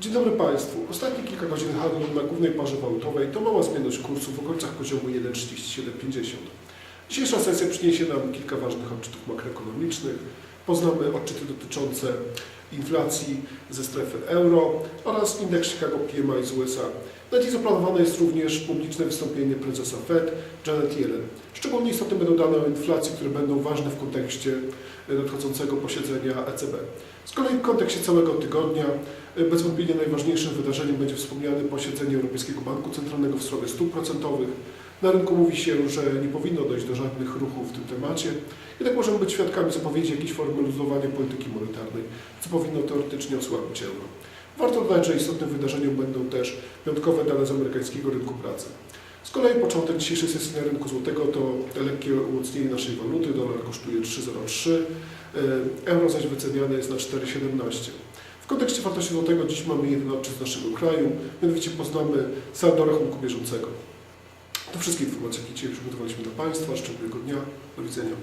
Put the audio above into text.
Dzień dobry Państwu. Ostatnie kilka godzin handlu na głównej parze walutowej to mała zmienność kursu w okolicach poziomu 1,3750. Dzisiejsza sesja przyniesie nam kilka ważnych odczytów makroekonomicznych. Poznamy odczyty dotyczące inflacji ze strefy euro oraz indeks Chicago PMI z USA. Na dziś zaplanowane jest również publiczne wystąpienie prezesa Fed Janet Yellen. Szczególnie istotne będą dane o inflacji, które będą ważne w kontekście nadchodzącego posiedzenia ECB. Z kolei w kontekście całego tygodnia e, bez wątpienia najważniejszym wydarzeniem będzie wspomniane posiedzenie Europejskiego Banku Centralnego w sprawie stóp procentowych. Na rynku mówi się, że nie powinno dojść do żadnych ruchów w tym temacie. Jednak możemy być świadkami zapowiedzi jakiejś formy luzowania polityki monetarnej, co powinno teoretycznie osłabić euro. Warto dodać, że istotnym wydarzeniem będą też piątkowe dane z amerykańskiego rynku pracy. Z kolei początek dzisiejszej sesji na rynku złotego to lekkie umocnienie naszej waluty. Dolar kosztuje 3,03, e, euro zaś wyceniane jest na 4,17. W kontekście wartości złotego dziś mamy jeden odczyt z naszego kraju, mianowicie poznamy saldo rachunku bieżącego. To wszystkie informacje, jakie dzisiaj przygotowaliśmy dla Państwa. Szczególnego dnia. Do widzenia.